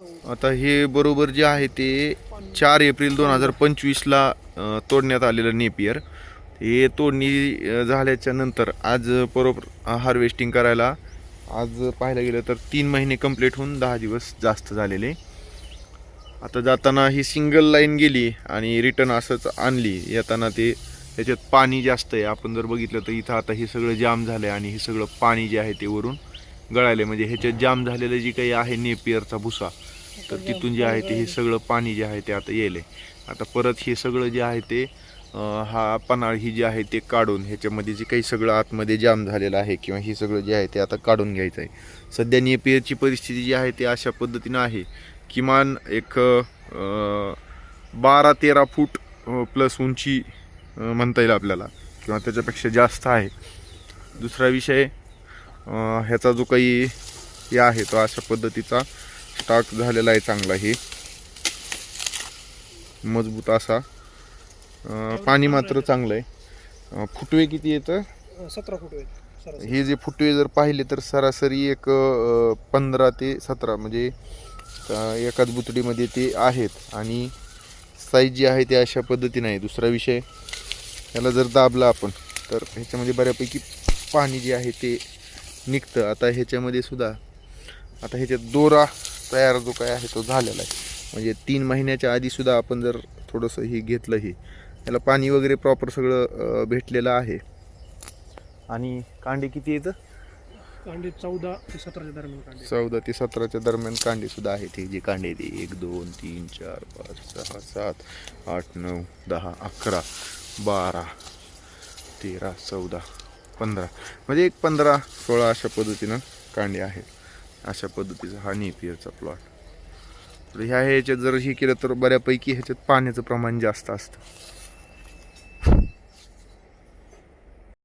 आता हे बरोबर जे आहे ते चार एप्रिल दोन हजार पंचवीसला तोडण्यात आलेलं नेपियर हे तोडणी झाल्याच्यानंतर आज बरोबर हार्वेस्टिंग करायला आज पाहायला गेलं तर तीन महिने कंप्लीट होऊन दहा दिवस जास्त झालेले. आता जाताना ही सिंगल लाईन गेली आणि रिटर्न असंच आणली. येताना ते त्याच्यात पाणी जास्त आहे. आपण जर बघितलं तर इथं आता हे सगळं जाम झालं आहे आणि हे सगळं पाणी जे आहे ते वरून गळायलं म्हणजे ह्याच्यात जाम झालेलं जे काही आहे नेपियरचा भुसा तर तिथून जे आहे ते हे सगळं पाणी जे आहे ते आता येले. आता परत हे सगळं जे आहे ते हा पन्हाळ ही जी आहे ते काढून ह्याच्यामध्ये जे काही सगळं आतमध्ये जाम झालेलं आहे किंवा हे सगळं जे आहे ते आता काढून घ्यायचं आहे सध्या नेपियरची परिस्थिती जी आहे ते अशा पद्धतीनं आहे. किमान एक बारा तेरा फूट प्लस उंची म्हणता येईल आपल्याला किंवा त्याच्यापेक्षा जास्त आहे. दुसरा विषय ह्याचा जो काही हे आहे तो अशा पद्धतीचा स्टार्ट झालेला आहे चांगला हे. मजबूत असा. पाणी मात्र चांगलं आहे. फुटवे किती येतं? सतरा फूट आहे सरासरी. हे जे फुटवे जर पाहिले तर सरासरी एक पंधरा ते सतरा म्हणजे एकाच बुतडीमध्ये ते आहेत. आणि साईज जी आहे ते अशा पद्धतीने आहे. दुसरा विषय याला जर दाबला आपण तर ह्याच्यामध्ये बऱ्यापैकी पाणी जे आहे ते निघतं. आता ह्याच्यामध्ये सुद्धा आता ह्याच्यात दोरा तयार जो काय आहे तो झालेला आहे. म्हणजे तीन महिन्याच्या आधी सुद्धा आपण जर थोडंसं हे घेतलं हे याला पाणी वगैरे प्रॉपर सगळं भेटलेलं आहे. आणि कांडे किती येतं कांडे चौदा ते सतराच्या दरम्यान कांडे. चौदा ते सतराच्या दरम्यान कांडे सुद्धा आहेत हे जे कांडे ते एक दोन तीन चार पाच सहा सात आठ नऊ दहा अकरा बारा तेरा चौदा पंधरा. म्हणजे एक पंधरा सोळा अशा पद्धतीनं कांडे आहेत. अशा पद्धतीचा हा नेपियरचा प्लॉट. तर ह्या ह्याच्यात जर हे केलं तर बऱ्यापैकी ह्याच्यात पाण्याचं प्रमाण जास्त असतं.